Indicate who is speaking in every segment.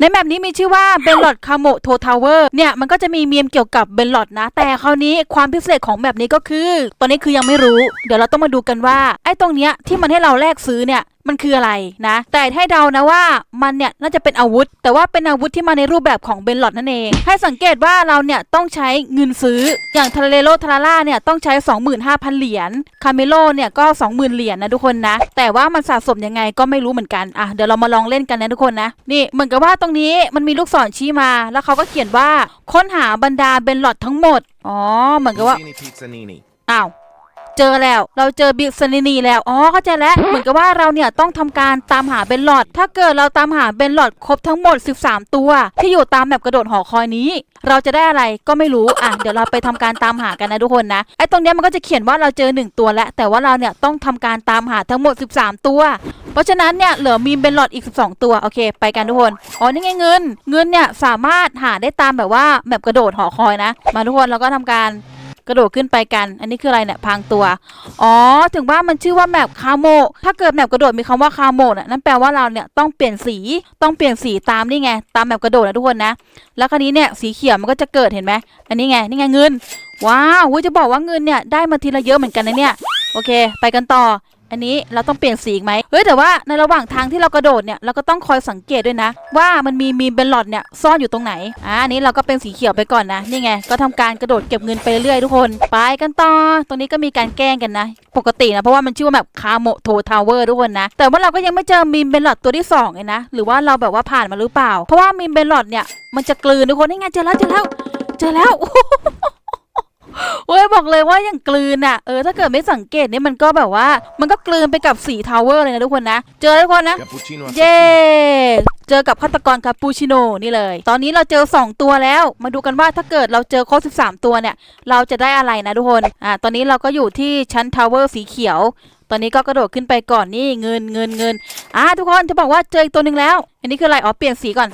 Speaker 1: ในแมปนี้มีชื่อว่าเบลลอดคาโมโททาวเวอร์เนี่ยมันก็จะมีเมียมเกี่ยวกับเบลลอดนะ แต่คราวนี้ความพิเศษของแมปนี้ก็คือ ตอนนี้คือยังไม่รู้ เดี๋ยวเราต้องมาดูกันว่าไอ้ตรงเนี้ยที่มันให้เราแลกซื้อเนี่ยมันคืออะไรนะ แต่ให้เดานะว่ามันเนี่ยน่าจะเป็นอาวุธ แต่ว่าเป็นอาวุธที่มาในรูปแบบของเบลลอดนั่นเอง ให้สังเกตว่าเราเนี่ยต้องใช้เงินซื้อ อย่างทาเลโลทาราล่าเนี่ยต้องใช้ 25,000 เหรียญ คาเมโลเนี่ยก็ 20,000 เหรียญนะทุกคนนะ แต่ว่ามันสะสมยังไงก็ไม่รู้เหมือนกัน อะเดี๋ยวเรามาลองเล่นกันนะทุกคนนะ นี่เหมือนกับว่าตรงนี้มันมีลูกศรชี้มา แล้วเขาก็เขียนว่าค้นหาบรรดาเบลลอดทั้งหมด อ๋อ เหมือนกับว่า
Speaker 2: Zini Pizzanini.
Speaker 1: อ้าว เจอแล้ว เราเจอบิ๊กซนินีแล้ว อ๋อเข้าใจแล้ว เหมือนกับว่าเราเนี่ยต้องทำการตามหาเบนหลอด ถ้าเกิดเราตามหาเบนหลอดครบทั้งหมด 13 ตัว ที่อยู่ตามแบบกระโดดหอคอยนี้ เราจะได้อะไรก็ไม่รู้ อะ เดี๋ยวเราไปทำการตามหากันนะทุกคนนะ ไอ้ตรงเนี้ยมันก็จะเขียนว่าเราเจอ 1 ตัวแล้ว แต่ว่าเราเนี่ยต้องทำการตามหาทั้งหมด 13 ตัว เพราะฉะนั้นเนี่ยเหลือมีเบนหลอดอีก 12 ตัว โอเค ไปกันทุกคน อ๋อ นี่ไงเงิน เงินเนี่ยสามารถหาได้ตามแบบว่าแบบกระโดดหอคอยนะ มาทุกคนเราก็ทำการ กระโดดขึ้นไปกัน อันนี้คืออะไรเนี่ยพางตัว อ๋อ ถึงว่ามันชื่อว่าแมปคาโม ถ้าเกิดแมปกระโดดมีคำว่าคาโมน่ะนั่นแปลว่าเราเนี่ยต้องเปลี่ยนสี ต้องเปลี่ยนสีตามนี่ไง ตามแมปกระโดดนะทุกคนนะ แล้วคราวนี้เนี่ยสีเขียวมันก็จะเกิดเห็นไหมอันนี้ไง นี่ไงเงิน ว้าวจะบอกว่าเงินเนี่ยได้มาทีละเยอะเหมือนกันนะเนี่ย โอเค ไปกันต่อ อันนี้เราต้องเปลี่ยนสีอีกไหมเฮ้ยแต่ว่าในระหว่างทางที่เรากระโดดเนี่ยเราก็ต้องคอยสังเกตด้วยนะ ว่ามันมีมีเบนหลอดเนี่ยซ่อนอยู่ตรงไหนอ่าอันนี้เราก็เป็นสีเขียวไปก่อนนะนี่ไงก็ทำการกระโดดเก็บเงินไปเรื่อยทุกคนไปกันต่อตรงนี้ก็มีการแกล้งกันนะ ปกตินะเพราะว่ามันชื่อว่าแบบคาโมโททาวเวอร์ทุกคนนะ แต่ว่าเราก็ยังไม่เจอมีมเบนหลอดตัวที่สองเลยนะหรือว่าเราแบบว่าผ่านมาหรือเปล่า เพราะว่ามีมเบนหลอดเนี่ยมันจะกลืนทุกคนนี่ไงเจอแล้วเจอแล้ว เจอแล้วโอ้ย บอกเลยว่าอย่างกลืนอะเออถ้าเกิดไม่สังเกตเนี่ยมันก็แบบว่า มันก็กลืนไปกับสีทาวเวอร์เลยนะทุกคนนะ เจอแล้วทุกคนนะ
Speaker 2: Cappuccino
Speaker 1: เย้
Speaker 2: assassino.
Speaker 1: เจอกับฆาตกรคาปูชิโน่นี่เลย ตอนนี้เราเจอ 2 ตัวแล้ว มาดูกันว่าถ้าเกิดเราเจอครบ13 ตัวเนี่ย เราจะได้อะไรนะทุกคนอ่าตอนนี้เราก็อยู่ที่ชั้นทาวเวอร์สีเขียวตอนนี้ก็กระโดดขึ้นไปก่อนนี่เงินเงินเงินอ่าทุกคนจะบอกว่าเจออีกตัวหนึ่งแล้ว อันนี้คืออะไรอ๋อเปลี่ยนสีก่อน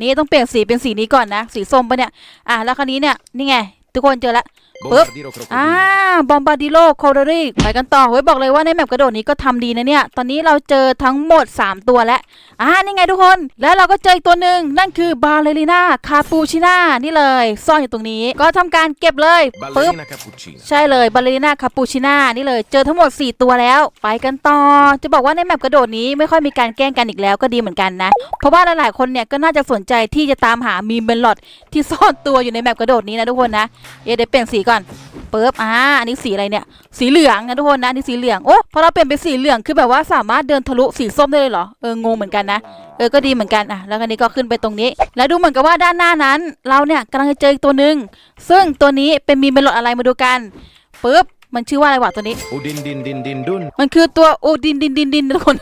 Speaker 1: นี่ต้องเปลี่ยนสีเป็นสีนี้ก่อนนะ สีส้มปะเนี่ยอ่าแล้วคราวนี้เนี่ยนี่ไง ทุกคนเจอแล้ว
Speaker 2: Bombardiro
Speaker 1: อ่า
Speaker 2: crocodilo.
Speaker 1: บอมบาดิโลโคโดริไปกันต่อเฮ้ยบอกเลยว่าในแมปกระโดดนี้ก็ทำดีนะเนี่ย ตอนนี้เราเจอทั้งหมด 3 ตัวแล้วอ่านี่ไงทุกคน แล้วเราก็เจออีกตัวหนึ่งนั่นคือบาเลริน่าคาปูชิน่านี่เลย ซ่อนอยู่ตรงนี้ก็ทำการเก็บเลยปึ๊บ
Speaker 2: Ballerina cappuccina.
Speaker 1: ใช่เลยบาเลริน่าคาปูชิน่านี่เลย เจอทั้งหมด 4 ตัวแล้ว ไปกันต่อ จะบอกว่าในแมปกระโดดนี้ไม่ค่อยมีการแกล้งกันอีกแล้วก็ดีเหมือนกันนะ เพราะว่าหลายๆคนเนี่ยก็น่าจะสนใจที่จะตามหามีมเบลลอดที่ซ่อนตัวอยู่ในแมปกระโดดนี้นะทุกคนนะเอะเดี๋ยวเปลี่ยนสีก่อนปึ๊บอ่าอันนี้สีอะไรเนี่ย สีเหลืองนะทุกคนนะอันนี่สีเหลืองโอ้พอเราเปลี่ยนเป็นสีเหลืองคือแบบว่าสามารถเดินทะลุสีส้มได้เลยเหรอเอองงเหมือนกันนะเออก็ดีเหมือนกันอะแล้วคันนี้ก็ขึ้นไปตรงนี้ แล้วดูเหมือนกับว่าด้านหน้านั้น เราเนี่ยกำลังจะเจออีกตัวหนึ่งซึ่งตัวนี้เป็นมีเมลอดอะไรมาดูกันปึ๊บมันชื่อว่าอะไรวะตัวนี้
Speaker 2: Udin din din din dun.
Speaker 1: มันคือตัวอูดินดินดินดินทุกคน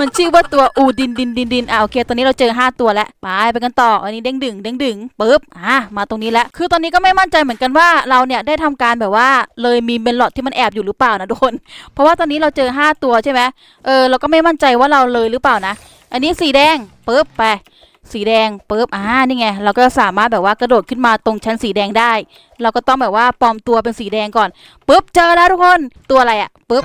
Speaker 1: มันชื่อว่าตัวอูดินดินดินดินอ่าโอเค ตอนนี้เราเจอ 5 ตัวแล้วไปไปกันต่อ อันนี้เด้งดึงเด้งดึงปึ๊บอ่ามาตรงนี้แล้วคือตอนนี้ก็ไม่มั่นใจเหมือนกันว่าเราเนี่ยได้ทำการแบบว่าเลยมีเบนหลอดที่มันแอบอยู่หรือเปล่านะทุกคนเพราะว่าตอนนี้เราเจอ 5 ตัวใช่ไหมเออเราก็ไม่มั่นใจว่าเราเลยหรือเปล่านะ อันนี้สีแดงปึ๊บไปสีแดงปุ๊บอ่านี่ไง เราก็สามารถแบบว่ากระโดดขึ้นมาตรงชั้นสีแดงได้ เราก็ต้องแบบว่าปลอมตัวเป็นสีแดงก่อนปุ๊บเจอแล้วทุกคนตัวอะไรอะปุ๊บ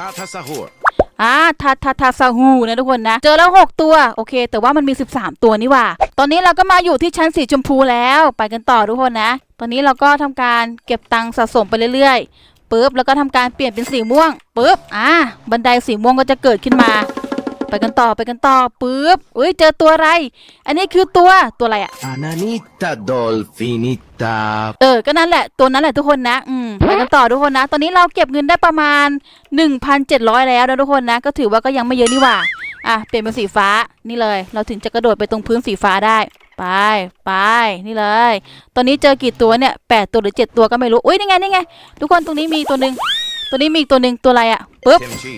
Speaker 1: อ่าทาทาทาซาฮูนะทุกคนนะ เจอแล้ว 6 ตัว โอเค แต่ว่ามันมี 13 ตัวนี่ว่า ตอนนี้เราก็มาอยู่ที่ชั้นสีชมพูแล้ว ไปกันต่อทุกคนนะ ตอนนี้เราก็ทำการเก็บตังค์สะสมไปเรื่อยๆปึ๊บแล้วก็ทำการเปลี่ยนเป็นสีม่วงปึ๊บอ่าบันไดสีม่วงก็จะเกิดขึ้นมา ไปกันต่อไปกันต่อปุ๊บอุ้ยเจอตัวอะไร อันนี้คือตัวตัวอะไรอะ
Speaker 2: Ananita dolfinita.
Speaker 1: เออ ก็นั่นแหละตัวนั้นแหละทุกคนนะ อืมไปกันต่อทุกคนนะ ตอนนี้เราเก็บเงินได้ประมาณ 1,700 แล้วนะทุกคนนะ ก็ถือว่าก็ยังไม่เยอะนี่หว่า อะเปลี่ยนเป็นสีฟ้านี่เลย เราถึงจะกระโดดไปตรงพื้นสีฟ้าได้ไปไปนี่เลย ตอนนี้เจอกี่ตัวเนี่ยแปดตัวหรือเจ็ดตัวก็ไม่รู้ อุ้ยนี่ไงนี่ไง ทุกคนตรงนี้มีตัวหนึ่งตัวนี้มีอีกตัวหนึ่งตัวอะไรอะปึ๊บ
Speaker 2: Kimchi.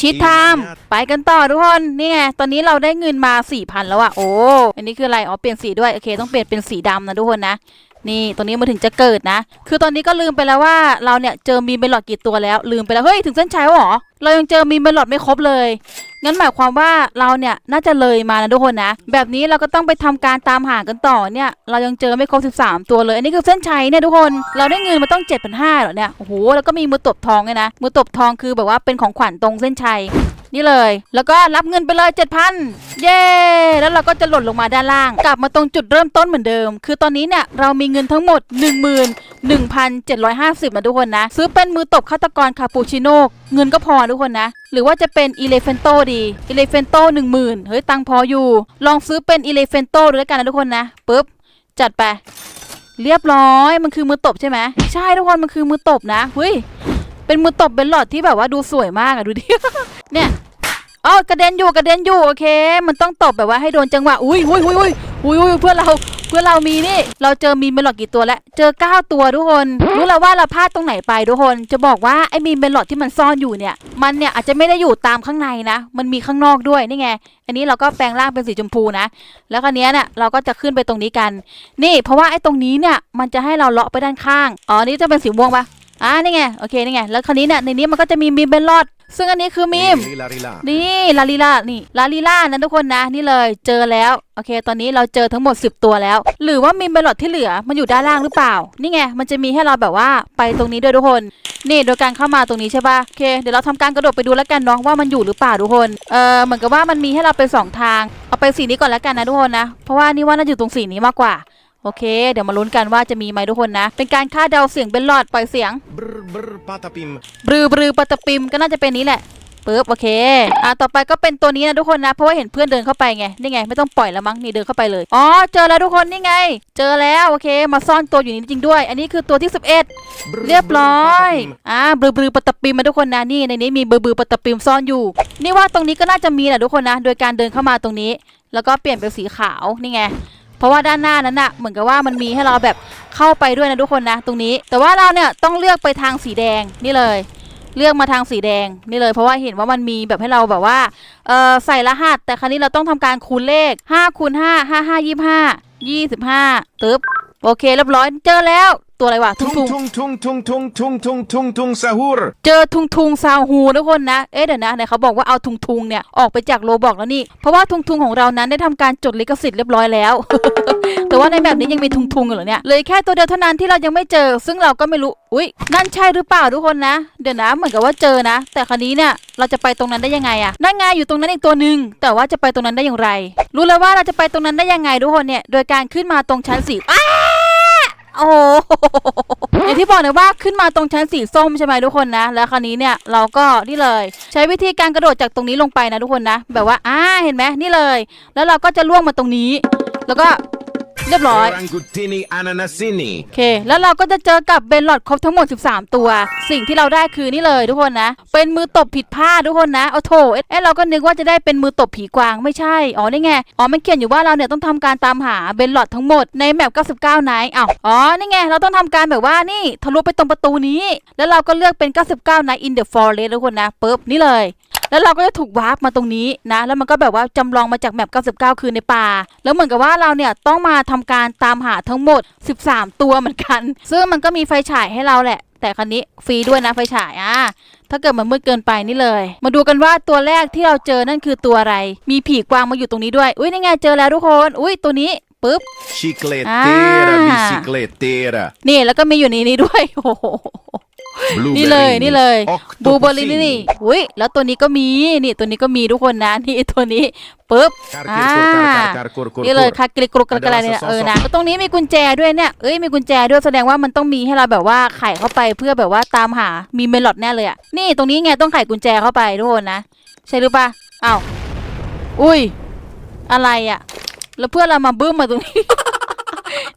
Speaker 1: ชิดไทม์ไปกันต่อทุกคนนี่ไงตอนนี้เราได้เงินมา4ี่พันแล้วอะโอ้อันนี้คืออะไรอ๋อเปลี่ยนสีด้วยโอเคต้องเปลี่ยนเป็นสีดำนะทุกคนนะ นี่ตรงนี้มาถึงจะเกิดนะ คือตอนนี้ก็ลืมไปแล้วว่าเราเนี่ยเจอมีเมลอดกี่ตัวแล้ว ลืมไปแล้ว เฮ้ย ถึงเส้นชัยวเหรอ เรายังเจอมีเมลอดไม่ครบเลย งั้นหมายความว่าเราเนี่ยน่าจะเลยมานะทุกคนนะ แบบนี้เราก็ต้องไปทำการตามหากันต่อเนี่ย เรายังเจอไม่ครบ 13 ตัวเลย อันนี้คือเส้นชัยเนี่ยทุกคน เราได้เงินมาต้อง7 5 0 0เหรอเนี่ย โอ้โห แล้วก็มีมือตบทองเลยนะ มือตบทองคือแบบว่าเป็นของขวัญตรงเส้นชัย นี่เลย แล้วก็รับเงินไปเลย7,000 เย้ แล้วเราก็จะหล่นลงมาด้านล่าง กลับมาตรงจุดเริ่มต้นเหมือนเดิม คือตอนนี้เนี่ยเรามีเงินทั้งหมด 11,750นะทุกคนนะ ซื้อเป็นมือตบฆาตกรคาปูชิโน่เงินก็พอทุกคนนะ หรือว่าจะเป็นอีเลฟเฟนโตดีอีเลฟเฟนโตหนึ่งหมื่นเฮ้ยตังพออยู่ ลองซื้อเป็นอีเลฟเฟนโตดูแล้วกันนะทุกคนนะปุ๊บจัดไปเรียบร้อยมันคือมือตบใช่ไหมใช่ทุกคนมันคือมือตบนะเฮ้ย เป็นมือตบเป็นหลอดที่แบบว่าดูสวยมากอะดูดิ เนี่ยอ๋อกระเด็นอยู่กระเด็นอยู่โอเค มันต้องตบแบบว่าให้โดนจังหวะ อุ้ยอุ้ยอุ้ยอุ้ยอุ้ยอุ้ยเพื่อนเราเพื่อนเรามีนี่ เราเจอมีเมลอดกี่ตัวแล้ว เจอ 9 ตัวทุกคน รู้แล้วว่าเราพลาดตรงไหนไปทุกคน จะบอกว่าไอ้มีเมลอดที่มันซ่อนอยู่เนี่ย มันเนี่ยอาจจะไม่ได้อยู่ตามข้างในนะ มันมีข้างนอกด้วยนี่ไง อันนี้เราก็แปลงร่างเป็นสีชมพูนะ แล้วคราวนี้เนี่ยเราก็จะขึ้นไปตรงนี้กัน นี่ เพราะว่าไอ้ตรงนี้เนี่ยมันจะให้เราเลาะไปด้านข้าง อ๋อ นี่จะเป็นสีม่วงปะ อ่านี่ไงโอเคนี่ไงแล้วคราวนี้เนี่ยในนี้มันก็จะมีมีเมลอดซึ่งอันนี้คือมีม
Speaker 2: Lila, lila.
Speaker 1: นี่ลาลิล่านี่ลาลิล่านะทุกคนนะนี่เลยเจอแล้วโอเค ตอนนี้เราเจอทั้งหมด 10 ตัวแล้ว หรือว่ามีเมลอดที่เหลือมันอยู่ด้านล่างหรือเปล่า นี่ไงมันจะมีให้เราแบบว่าไปตรงนี้ด้วยทุกคน นี่โดยการเข้ามาตรงนี้ใช่ปะโอเคเดี๋ยวเราทำการกระโดดไปดูแล้วกันเนาะว่ามันอยู่หรือเปล่าทุกคนเออเหมือนกับว่ามันมีให้เราไปสองทางเอาไปสีนี้ก่อนแล้วกันนะทุกคนนะเพราะว่านี่ว่าน่าจะอยู่ตรงสีนี้มากกว่า โอเค เดี๋ยวมาลุ้นกันว่าจะมีไหมทุกคนนะ เป็นการคาดเดาเสียงเป็นหลอดปล่อยเสียง
Speaker 2: Brr, brr, patapim.
Speaker 1: บรือบรือปะตะปิมก็น่าจะเป็นนี้แหละปึ๊บโอเค อะต่อไปก็เป็นตัวนี้นะทุกคนนะ เพราะว่าเห็นเพื่อนเดินเข้าไปไง นี่ไงไม่ต้องปล่อยแล้วมั้ง นี่เดินเข้าไปเลย อ๋อ เจอแล้วทุกคนนี่ไง เจอแล้วโอเค มาซ่อนตัวอยู่นี่จริงๆด้วย อันนี้คือตัวที่ 11
Speaker 2: Brr,
Speaker 1: เรียบ
Speaker 2: brr,
Speaker 1: ร้อย
Speaker 2: patapim.
Speaker 1: อ่าบรือบรือปะตะปิมมาทุกคนนะ นี่ในนี้มีบรือบรือปะตะปิมซ่อนอยู่ นี่ว่าตรงนี้ก็น่าจะมีแหละทุกคนนะ โดยการเดินเข้ามาตรงนี้ แล้วก็เปลี่ยนเป็นสีขาว นี่ไง เพราะว่าด้านหน้านั้นอะเหมือนกับว่ามันมีให้เราแบบเข้าไปด้วยนะทุกคนนะ ตรงนี้ แต่ว่าเราเนี่ยต้องเลือกไปทางสีแดงนี่เลย เลือกมาทางสีแดงนี่เลย เพราะว่าเห็นว่ามันมีแบบให้เราแบบว่าเออใส่รหัส แต่ครั้นี้เราต้องทำการคูณเลข5คูณ5 5 5 25 25ตึ๊บ โอเคเรียบร้อยเจอแล้ว ตัวอะไรวะทุง
Speaker 2: Tung
Speaker 1: ทุง
Speaker 2: tung tung tung tung tung tung tung tung sahur.
Speaker 1: เจอทุงทุงซาวฮูทุกคนนะ เอ๊ะเดี๋ยวนะไหนเขาบอกว่าเอาทุงทุงเนี่ยออกไปจากโลบอกแล้วนี่ เพราะว่าทุงทุงของเรานั้นได้ทำการจดลิขสิทธิ์เรียบร้อยแล้ว แต่ว่าในแบบนี้ยังมีทุงทุงอยู่เหรอเนี่ยเลยแค่ตัวเดียวเท่านั้นที่เรายังไม่เจอ ซึ่งเราก็ไม่รู้ อุ้ยนั่นใช่หรือเปล่าทุกคนนะ เดี๋ยวนะเหมือนกับว่าเจอนะ แต่คราวนี้เนี่ยเราจะไปตรงนั้นได้ยังไงอะนั่นไงอยู่ตรงนั้นอีกตัวหนึ่งแต่ว่าจะไปตรงนั้นได้อย่างไร รู้แล้วว่าเราจะไปตรงนั้นได้ยังไงทุกคนเนี่ย โดยการขึ้นมาตรงชั้นสี่อ้า โอ้โหอย่างที่บอกนะว่าขึ้นมาตรงชั้นสีส้มใช่ไหมทุกคนนะ แล้วคราวนี้เนี่ยเราก็นี่เลย ใช้วิธีการกระโดดจากตรงนี้ลงไปนะทุกคนนะ แบบว่าอ่าเห็นไหมนี่เลย แล้วเราก็จะล่วงมาตรงนี้ แล้วก็ เรียบร้อย
Speaker 2: Orangutini ananasini.
Speaker 1: โอเค แล้วเราก็จะเจอกับเบนหลอดครบทั้งหมด 13 ตัว สิ่งที่เราได้คือนี่เลยทุกคนนะ เป็นมือตบผิดพลาดทุกคนนะเอาโถเอ๊ะเราก็นึกว่าจะได้เป็นมือตบผีกวางไม่ใช่ อ๋อนี่ไง อ๋อมันเขียนอยู่ว่าเราเนี่ยต้องทำการตามหาเบนหลอดทั้งหมดในแมป99ไนท์อ้าวอ๋อนี่ไง เราต้องทำการแบบว่านี่ทะลุไปตรงประตูนี้ แล้วเราก็เลือกเป็น 99 night in the forest ทุกคนนะปึ๊บนี่เลย แล้วเราก็จะถูกวาร์ปมาตรงนี้นะ แล้วมันก็แบบว่าจำลองมาจากแมป99 คือในป่า แล้วเหมือนกับว่าเราเนี่ยต้องมาทำการตามหาทั้งหมด 13 ตัวเหมือนกัน ซึ่งมันก็มีไฟฉายให้เราแหละ แต่คันนี้ฟรีด้วยนะไฟฉายอะถ้าเกิดมันมืดเกินไปนี่เลย มาดูกันว่าตัวแรกที่เราเจอนั่นคือตัวอะไร มีผีกวางมาอยู่ตรงนี้ด้วย อุ้ยนี่ไงเจอแล้วทุกคน อุ้ยตัวนี้ปึ๊บ
Speaker 2: Chicletera,
Speaker 1: Ah.
Speaker 2: bicicletera.
Speaker 1: นี่แล้วก็มีอยู่ในนี้ด้วย โอ้โห นี่เลย
Speaker 2: Blueberry.
Speaker 1: นี่เลยบูเบอรี่
Speaker 2: Octopusini.
Speaker 1: นี่อุ้ยแล้วตัวนี้ก็มีนี่ตัวนี้ก็มีทุกคนนะนี่ตัวนี้ปึ๊บ
Speaker 2: Car,
Speaker 1: อ่า
Speaker 2: car, car, car, car, car, car,
Speaker 1: นี่เลย
Speaker 2: car.
Speaker 1: คากริกรุกกระไรเนี่ยเออนะแล้วตรงนี้มีกุญแจด้วยเนี่ยเอ้ยมีกุญแจด้วยแสดงว่ามันต้องมีให้เราแบบว่าไขเข้าไปเพื่อแบบว่าตามหามีเมลอดแน่เลยอะนี่ตรงนี้ไงต้องไขกุญแจเข้าไปทุกคนนะ ใช่หรือปะอ้าวอุ้ยอะไรอะ แล้วเพื่อนเรามาบึ้มมาตรงนี้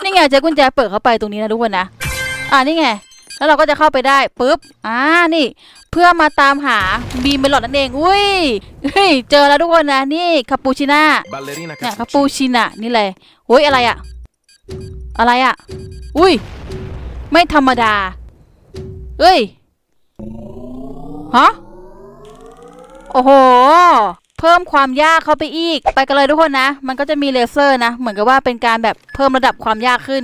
Speaker 1: นี่ไงใช้กุญแจเปิดเข้าไปตรงนี้นะทุกคนนะอ่านี่ไง แล้วเราก็จะเข้าไปได้ปุ๊บอ่านี่ เพื่อมาตามหาบีมเมลอดนั่นเองอุ้ยเฮ้ยเจอแล้วทุกคนนะนี่คาปูชิน่า
Speaker 2: Ballerina
Speaker 1: เนี่ยคา
Speaker 2: cappuccino.
Speaker 1: ปูชิน่ะนี่เลยโอ้ยอะไรอะอะไรอะอุ้ยไม่ธรรมดาเอ้ยฮะโอ้โหเพิ่มความยากเข้าไปอีก ไปกันเลยทุกคนนะ มันก็จะมีเลเซอร์นะ เหมือนกับว่าเป็นการแบบเพิ่มระดับความยากขึ้น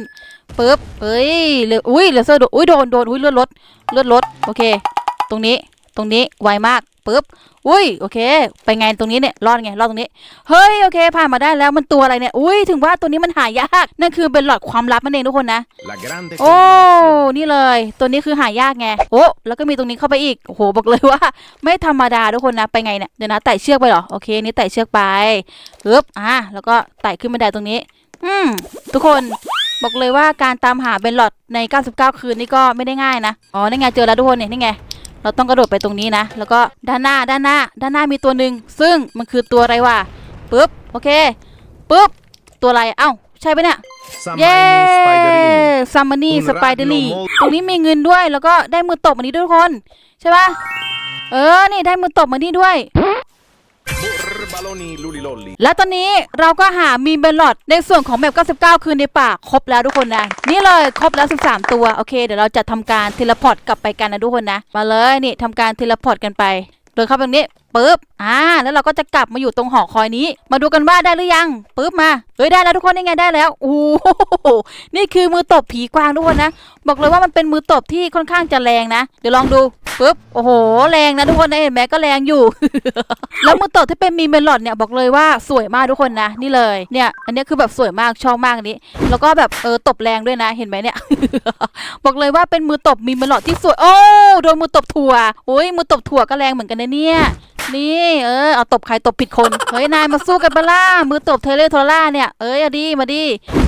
Speaker 1: ปึ๊บเฮ้ยเลอุ้ยเลเซอร์โดนอุ้ยโดนโดนอุ้ยเลือดลดเลือดลดโอเค ตรงนี้ตรงนี้ไวมากปึ๊บอุ้ยโอเค ไปไงตรงนี้เนี่ยรอดไงรอดตรงนี้เฮ้ยโอเคผ่านมาได้แล้วมันตัวอะไรเนี่ยอุ้ยถึงว่าตัวนี้มันหายากนั่นคือเป็นหลอดความลับนั่นเองทุกคนนะ
Speaker 2: La grande
Speaker 1: โอ้
Speaker 2: combinazione.
Speaker 1: นี่เลย ตัวนี้คือหายากไงโอ้แล้วก็มีตรงนี้เข้าไปอีกโอ้โหบอกเลยว่า ไม่ธรรมดาทุกคนนะไปไงเนี่ยเดี๋ยวนะไต่เชือกไปเหรอโอเคนี่ไต่เชือกไปปึ๊บอะแล้วก็ไต่ขึ้นบันไดตรงนี้อืมทุกคน บอกเลยว่าการตามหาเบนหลอดใน 99 คืนนี่ก็ไม่ได้ง่ายนะ อ๋อ นี่ไงเจอแล้วทุกคนเนี่ยนี่ไง เราต้องกระโดดไปตรงนี้นะ แล้วก็ด้านหน้าด้านหน้า ด้านหน้ามีตัวหนึ่งซึ่งมันคือตัวอะไรวะปึ๊บ โอเคปึ๊บ ตัวอะไร เอ้า ใช่ปะเนี่ย เย้
Speaker 2: Samani Spiderini.
Speaker 1: ซัมมานี่
Speaker 2: Un
Speaker 1: สไปเดอรี่
Speaker 2: ragno molto
Speaker 1: ตรงนี้มีเงินด้วย แล้วก็ได้มือตบมานี้ด้วยทุกคน ใช่ปะเออ นี่ได้มือตบมานี่ด้วย
Speaker 2: Burbaloni Lulilolli.
Speaker 1: และตอนนี้เราก็หามีเบลลอดในส่วนของแมป99 คืนในป่าครบแล้วทุกคนนะ นี่เลยครบแล้ว 13 ตัว โอเค เดี๋ยวเราจะทำการเทเลพอร์ตกลับไปกันนะทุกคนนะ มาเลยนี่ทำการเทเลพอร์ตกันไปเดินเข้าไปตรงนี้ ปึ๊บอ่าแล้วเราก็จะกลับมาอยู่ตรงหอคอยนี้ มาดูกันว่าได้หรือยังปึ๊บมาเฮ้ยได้แล้วทุกคนนี่ไงได้แล้วโอ้โหนี่คือมือตบผีกวางทุกคนนะบอกเลยว่ามันเป็นมือตบที่ค่อนข้างจะแรงนะเดี๋ยวลองดูปึ๊บโอ้โห แรงนะทุกคนนะเห็นไหมก็แรงอยู่ แล้วมือตบที่เป็นมีเมลอดเนี่ยบอกเลยว่าสวยมากทุกคนนะ นี่เลยเนี่ยอันนี้คือแบบสวยมากชอบมากอันนี้ แล้วก็แบบเออตบแรงด้วยนะเห็นไหมเนี่ย บอกเลยว่าเป็นมือตบมีเมลอดที่สวยโอ้โดนมือตบถั่วโอ้ยมือตบถั่วก็แรงเหมือนกันนะเนี่ยนี่เออเอาตบใครตบผิดคน เฮ้ยนายมาสู้กันปะล่ามือตบเทเลโทล่าเนี่ยเอ้ยอดีมาดี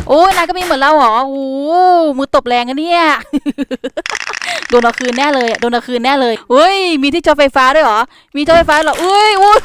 Speaker 1: โอ้ยนายก็มีเหมือนเราเหรอโอ้มือตบแรงอะเนี่ยโดนเอาคืนแน่เลยโดนเอาคืนแน่เลยเฮ้ยมีที่จอไฟฟ้าด้วยเหรอมีจอไฟฟ้าเหรออุ้ยอุ้ย